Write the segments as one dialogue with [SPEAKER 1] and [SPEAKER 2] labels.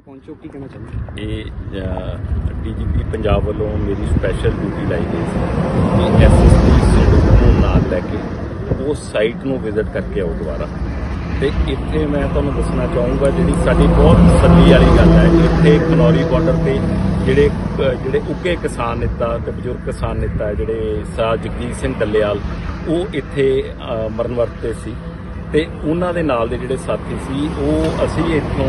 [SPEAKER 1] ਪਹੁੰਚੋ, ਕੀ ਕਹਿਣਾ ਚਾਹੁੰਦੇ
[SPEAKER 2] ਇਹ ਡੀਜੀਪੀ ਪੰਜਾਬ ਵੱਲੋਂ ਮੇਰੀ ਸਪੈਸ਼ਲ ਡਿਊਟੀ ਲਾਈ ਗਈ ਸੀ। ਕਿ ਐਸਐਸਪੀ ਸਿੰਧੂ ਨੂੰ ਨਾਲ ਲੈ ਕੇ ਉਹ ਸਾਈਟ ਨੂੰ ਵਿਜ਼ਿਟ ਕਰਕੇ ਆਓ ਦੁਬਾਰਾ। ਤੇ ਇੱਥੇ ਮੈਂ ਤੁਹਾਨੂੰ ਦੱਸਣਾ ਚਾਹੂੰਗਾ, ਜਿਹੜੀ ਸਾਡੀ ਬਹੁਤ ਤਸੱਲੀ ਵਾਲੀ ਗੱਲ ਹੈ, ਇੱਥੇ ਕਨੌਰੀ ਬਾਰਡਰ ਤੇ ਜਿਹੜੇ ਜਿਹੜੇ ਉੱਕੇ ਕਿਸਾਨ ਨੇਤਾ ਤੇ ਬਜ਼ੁਰਗ ਕਿਸਾਨ ਨੇਤਾ ਜਿਹੜੇ ਸਾ ਜਗਜੀਤ ਸਿੰਘ ਡੱਲੇਵਾਲ, ਉਹ ਇੱਥੇ ਮਰਨ ਵਰਤੇ ਸੀ। ਤੇ ਉਹਨਾਂ ਦੇ ਨਾਲ ਦੇ ਜਿਹੜੇ ਸਾਥੀ ਸੀ, ਉਹ ਅਸੀਂ ਇੱਥੋਂ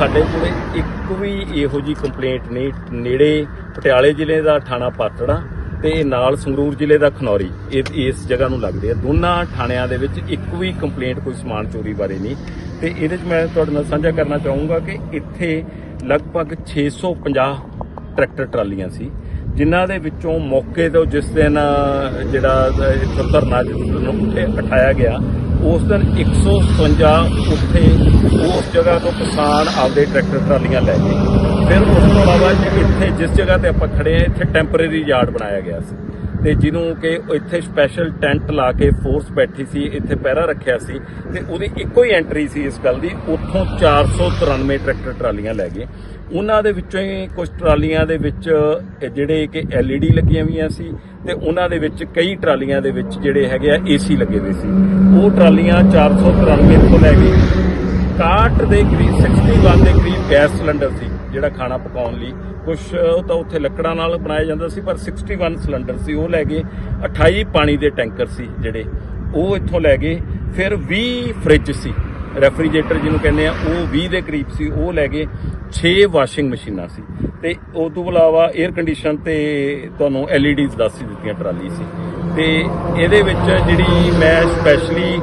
[SPEAKER 2] ਸਾਡੇ ਕੋਲੇ ਇੱਕ ਵੀ ਇਹੋ ਜੀ ਕੰਪਲੇਂਟ ਨਹੀਂ, ਨੇੜੇ ਪਟਿਆਲੇ ਜ਼ਿਲ੍ਹੇ ਦਾ ਥਾਣਾ ਪਾਤੜਾ ਤੇ ਨਾਲ ਸੰਗਰੂਰ ਜ਼ਿਲ੍ਹੇ ਦਾ ਖਨੌਰੀ। ਇਹ, ਇਸ ਜਗ੍ਹਾ ਨੂੰ ਲੱਗਦੇ ਆ। ਦੋਨਾਂ ਥਾਣਿਆਂ ਦੇ ਵਿੱਚ ਇੱਕ ਵੀ ਕੰਪਲੇਂਟ ਕੋਈ ਸਮਾਨ ਚੋਰੀ ਬਾਰੇ ਨਹੀਂ। ਤੇ ਇਹਦੇ 'ਚ ਮੈਂ ਤੁਹਾਡੇ ਨਾਲ ਸਾਂਝਾ ਕਰਨਾ ਚਾਹੂੰਗਾ ਕਿ ਇੱਥੇ ਲਗਭਗ 650 ਟਰੈਕਟਰ ਟਰਾਲੀਆਂ ਸੀ, ਜਿਨ੍ਹਾਂ ਦੇ ਵਿੱਚੋਂ ਮੌਕੇ ਤੋਂ ਜਿਸ ਦਿਨ ਜਿਹੜਾ ਧਰਨਾ ਜਿਸ ਉਠਾਇਆ ਗਿਆ ਉਸ ਦਿਨ 157 ਉੱਥੇ ਉਸ ਜਗ੍ਹਾ ਤੋਂ ਕਿਸਾਨ ਆਪਦੇ ਟਰੈਕਟਰ, ਟਰਾਲੀਆਂ ਲੈ ਗਏ। ਫਿਰ ਉਸ ਤੋਂ ਇਲਾਵਾ ਜੀ ਇੱਥੇ ਜਿਸ ਜਗ੍ਹਾ ਤੇ ਆਪਾਂ ਖੜੇ ਆ ਇੱਥੇ ਟੈਂਪਰੇਰੀ ਯਾਰਡ ਬਣਾਇਆ ਗਿਆ ਸੀ। ਤੇ ਜਿਹਨੂੰ ਕਿ ਇੱਥੇ ਸਪੈਸ਼ਲ ਟੈਂਟ ਲਾ ਕੇ ਫੋਰਸ ਬੈਠੀ ਸੀ, ਇੱਥੇ ਪਹਿਰਾ ਰੱਖਿਆ ਸੀ ਤੇ ਉਹਦੀ ਇੱਕੋ ਹੀ ਐਂਟਰੀ ਸੀ ਇਸ ਗੱਲ ਦੀ। ਉੱਥੋਂ 493 ਟਰੈਕਟਰ ਟਰਾਲੀਆਂ ਲੈ ਗਏ। ਉਹਨਾਂ ਦੇ ਵਿੱਚੋਂ ਹੀ ਕੁਝ ਟਰਾਲੀਆਂ ਦੇ ਵਿੱਚ ਜਿਹੜੇ ਕਿ LED ਲੱਗੀਆਂ ਹੋਈਆਂ ਸੀ ਤੇ ਉਹਨਾਂ ਦੇ ਵਿੱਚ ਕਈ ਟਰਾਲੀਆਂ ਦੇ ਵਿੱਚ ਜਿਹੜੇ ਹੈਗੇ ਆ AC ਲੱਗੇ ਹੋਏ ਸੀ। ਉਹ ਟਰਾਲੀਆਂ 493 ਤੋਂ ਲੈ ਕੇ 61 ਦੇ ਕਰੀਬ 61 ਦੇ ਕਰੀਬ ਗੈਸ ਸਿਲੰਡਰ ਸੀ, ਜਿਹੜਾ ਖਾਣਾ ਪਕਾਉਣ ਲਈ। ਕੁਝ ਤਾਂ ਉੱਥੇ ਲੱਕੜਾਂ ਨਾਲ ਬਣਾਇਆ ਜਾਂਦਾ ਸੀ, ਪਰ 61 ਸਿਲੰਡਰ ਸੀ। ਉਹ ਲੈ ਗਏ 28 ਪਾਣੀ ਦੇ ਟੈਂਕਰ ਸੀ ਜਿਹੜੇ। ਉਹ ਇੱਥੋਂ ਲੈ ਗਏ, ਫਿਰ 20 ਫ੍ਰਿਜ ਸੀ। ਰੈਫਰੀਜਰੇਟਰ ਜਿਹਨੂੰ ਕਹਿੰਦੇ ਆ, ਉਹ 20 ਦੇ ਕਰੀਬ ਸੀ। ਉਹ ਲੈ ਗਏ 6 ਵਾਸ਼ਿੰਗ ਮਸ਼ੀਨਾਂ ਸੀ। ਤੇ ਉਸ ਤੋਂ ਇਲਾਵਾ 에ਅਰ ਕੰਡੀਸ਼ਨ ਤੇ ਤੁਹਾਨੂੰ LEDs ਦੱਸ ਹੀ ਦਿੱਤੀਆਂ, ਟਰਾਲੀ ਸੀ। ਤੇ ਇਹਦੇ ਵਿੱਚ ਜਿਹੜੀ ਮੈਂ ਸਪੈਸ਼ਲੀ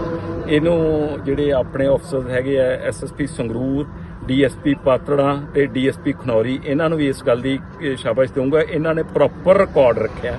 [SPEAKER 2] ਇਹਨੂੰ ਜਿਹੜੇ ਆਪਣੇ ਅਫਸਰ ਹੈਗੇ ਆ ਐਸਐਸਪੀ ਸੰਗਰੂਰ ਡੀਐਸਪੀ ਪਾਤੜਾ ਤੇ ਡੀਐਸਪੀ ਖਨੌਰੀ, ਇਹਨਾਂ ਨੂੰ ਵੀ ਇਸ ਗੱਲ ਦੀ ਸ਼ਾਬਾਸ਼ ਦਊਂਗਾ। ਇਹਨਾਂ ਨੇ ਪ੍ਰੋਪਰ ਰਿਕਾਰਡ ਰੱਖਿਆ।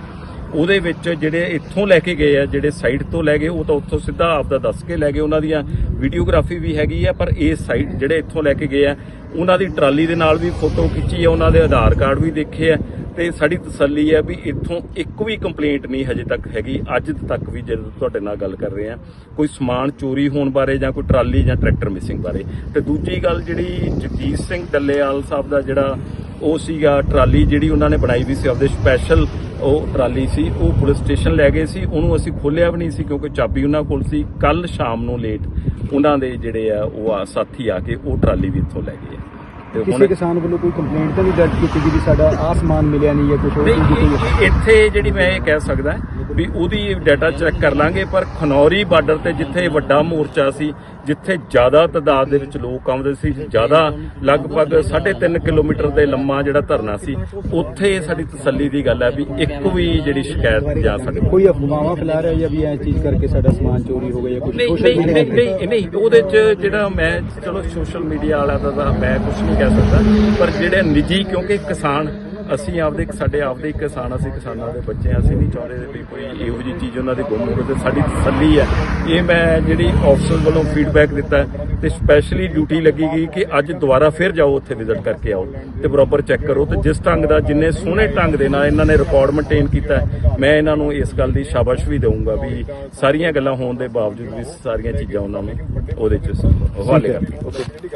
[SPEAKER 2] ਉਹਦੇ ਵਿੱਚ ਜਿਹੜੇ ਇੱਥੋਂ ਲੈ ਕੇ ਗਏ ਆ, ਜਿਹੜੇ ਸਾਈਡ ਤੋਂ ਲੈ ਗਏ, ਉਹ ਤਾਂ ਉੱਥੋਂ ਸਿੱਧਾ ਆਪਦਾ ਦੱਸ ਕੇ ਲੈ ਗਏ। ਉਹਨਾਂ ਦੀਆਂ ਵੀਡੀਓਗ੍ਰਾਫੀ ਵੀ ਹੈਗੀ ਆ, ਪਰ ਇਹ ਸਾਈਡ ਜਿਹੜੇ ਇੱਥੋਂ ਲੈ ਕੇ ਗਏ ਆ, ਉਹਨਾਂ ਦੀ ਟਰਾਲੀ ਦੇ ਨਾਲ ਵੀ ਫੋਟੋ ਖਿੱਚੀ ਆ, ਉਹਨਾਂ ਦੇ ਆਧਾਰ ਕਾਰਡ ਵੀ ਦੇਖੇ ਆ। ਤੇ ਸਾਡੀ ਤਸੱਲੀ ਹੈ ਵੀ ਇੱਥੋਂ ਇੱਕ ਵੀ ਕੰਪਲੇਂਟ ਨਹੀਂ ਹਜੇ ਤੱਕ ਹੈਗੀ। ਅੱਜ ਤੱਕ ਵੀ ਜਦੋਂ ਤੁਹਾਡੇ ਨਾਲ ਗੱਲ ਕਰ ਰਹੇ ਆ ਕੋਈ ਸਮਾਨ ਚੋਰੀ ਹੋਣ ਬਾਰੇ ਜਾਂ ਕੋਈ ਟਰਾਲੀ ਜਾਂ ਟਰੈਕਟਰ ਮਿਸਿੰਗ ਬਾਰੇ। ਤੇ ਦੂਜੀ ਗੱਲ ਜਿਹੜੀ ਜਗਜੀਤ ਸਿੰਘ ਡੱਲੇਵਾਲ ਸਾਹਿਬ ਦਾ ਜਿਹੜਾ ਉਹ ਸੀਗਾ ਟਰਾਲੀ ਜਿਹੜੀ ਉਹਨਾਂ ਨੇ ਬਣਾਈ ਵੀ ਸੀ, ਆਪਦੇ ਸਪੈਸ਼ਲ ਉਹ ਟਰਾਲੀ ਸੀ, ਉਹ ਪੁਲਿਸ ਸਟੇਸ਼ਨ ਲੈ ਗਏ ਸੀ। ਉਹਨੂੰ ਅਸੀਂ ਖੋਲਿਆ ਵੀ ਨਹੀਂ ਸੀ ਕਿਉਂਕਿ ਚਾਬੀ ਉਹਨਾਂ ਕੋਲ ਸੀ। ਕੱਲ ਸ਼ਾਮ ਨੂੰ ਲੇਟ ਉਹਨਾਂ ਦੇ ਜਿਹੜੇ ਆ ਉਹ ਆ ਸਾਥੀ ਆ ਕੇ ਉਹ ਟਰਾਲੀ ਵੀ ਇੱਥੋਂ ਲੈ ਗਏ ਆ। ਤੇ
[SPEAKER 1] ਕਿਸੇ ਕਿਸਾਨ ਵੱਲੋਂ ਕੋਈ ਕੰਪਲੇਂਟ ਤਾਂ ਵੀ ਦਰਜ ਕੀਤੀ ਗਈ ਵੀ ਸਾਡਾ ਆਸਮਾਨ ਮਿਲਿਆ ਨਹੀਂ ਜਾਂ ਕੁਝ ਹੋਰ
[SPEAKER 2] ਨਹੀਂ
[SPEAKER 1] ਚੀਜ਼
[SPEAKER 2] ਇਹ- ਇਹ- ਇੱਥੇ ਜਿਹੜੀ ਮੈਂ ਇਹ ਕਹਿ ਸਕਦਾ ਵੀ ਉਹਦੀ ਡਾਟਾ ਚੈੱਕ ਕਰ ਲਾਂਗੇ ਪਰ ਖਨੌਰੀ ਬਾਰਡਰ ਤੇ ਜਿੱਥੇ ਵੱਡਾ ਮੋਰਚਾ ਸੀ ਜਿੱਥੇ ਜ਼ਿਆਦਾ ਤਾਦਾਦ ਦੇ ਵਿੱਚ ਲੋਕ ਆਉਂਦੇ ਸੀ ਜ਼ਿਆਦਾ ਲਗਭਗ 3.5 ਕਿਲੋਮੀਟਰ ਦੇ ਲੰਮਾ ਜਿਹੜਾ ਧਰਨਾ ਸੀ ਉੱਥੇ ਸਾਡੀ ਤਸੱਲੀ ਦੀ ਗੱਲ ਹੈ ਵੀ ਇੱਕ ਵੀ ਜਿਹੜੀ ਸ਼ਿਕਾਇਤ ਜਾਂ ਸਾਡੇ ਕੋਲ
[SPEAKER 1] ਕੋਈ ਅਫਵਾਹਾਂ ਫੈਲਾ ਰਿਹਾ ਜਾਂ ਵੀ ਐ ਚੀਜ਼ ਕਰਕੇ ਸਾਡਾ ਸਮਾਨ ਚੋਰੀ ਹੋ ਗਿਆ ਜਾਂ ਕੁਝ
[SPEAKER 2] ਨਹੀਂ
[SPEAKER 1] ਸੋਸ਼ਲ
[SPEAKER 2] ਨਹੀਂ
[SPEAKER 1] ਮੀਡੀਆ
[SPEAKER 2] ਨਹੀਂ ਨਹੀਂ ਨਹੀਂ ਉਹਦੇ ਚ ਜਿਹੜਾ ਮੈਂ ਚਲੋ ਸੋਸ਼ਲ ਮੀਡੀਆ ਵਾਲਾ ਦਾ ਤਾਂ ਮੈਂ ਕੁਝ ਨਹੀਂ ਕਹਿ ਸਕਦਾ ਪਰ ਜਿਹੜੇ ਨਿੱਜੀ ਕਿਉਂਕਿ ਕਿਸਾਨ ਅਸੀਂ ਆਪਦੇ ਸਾਡੇ ਆਪਦੇ ਕਿਸਾਨ ਅਸੀਂ ਕਿਸਾਨਾਂ ਦੇ ਬੱਚੇ ਹਾਂ, ਅਸੀਂ ਨਹੀਂ ਚਾਹੁੰਦੇ ਵੀ ਕੋਈ ਇਹੋ ਜਿਹੀ ਚੀਜ਼ ਉਹਨਾਂ ਦੇ ਗੁੰਮ ਹੋਵੇ ਤੇ ਸਾਡੀ ਤਸੱਲੀ ਹੈ। ਇਹ ਮੈਂ ਜਿਹੜੀ ਅਫਸਰ ਵੱਲੋਂ ਫੀਡਬੈਕ ਦਿੱਤਾ ਹੈ ਤੇ ਸਪੈਸ਼ਲੀ ਡਿਊਟੀ ਲੱਗੀ ਗਈ ਕਿ ਅੱਜ ਦੁਬਾਰਾ ਫਿਰ ਜਾਓ ਉੱਥੇ ਵਿਜ਼ਿਟ ਕਰਕੇ ਆਓ ਤੇ ਬਰਾਬਰ ਚੈੱਕ ਕਰੋ ਤੇ ਜਿਸ ਢੰਗ ਦਾ ਜਿੰਨੇ ਸੋਹਣੇ ਢੰਗ ਦੇ ਨਾਲ ਇਹਨਾਂ ਨੇ ਰਿਕਾਰਡ ਮੇਨਟੇਨ ਕੀਤਾ ਮੈਂ ਇਹਨਾਂ ਨੂੰ ਇਸ ਗੱਲ ਦੀ ਸ਼ਾਬਾਸ਼ ਵੀ ਦਊਂਗਾ ਵੀ ਸਾਰੀਆਂ ਗੱਲਾਂ ਹੋਣ ਦੇ ਬਾਵਜੂਦ ਵੀ ਸਾਰੀਆਂ ਚੀਜ਼ਾਂ ਉਹਨਾਂ ਨੇ ਉਹਦੇ ਚ ਹਵਾਲੇ ਕਰ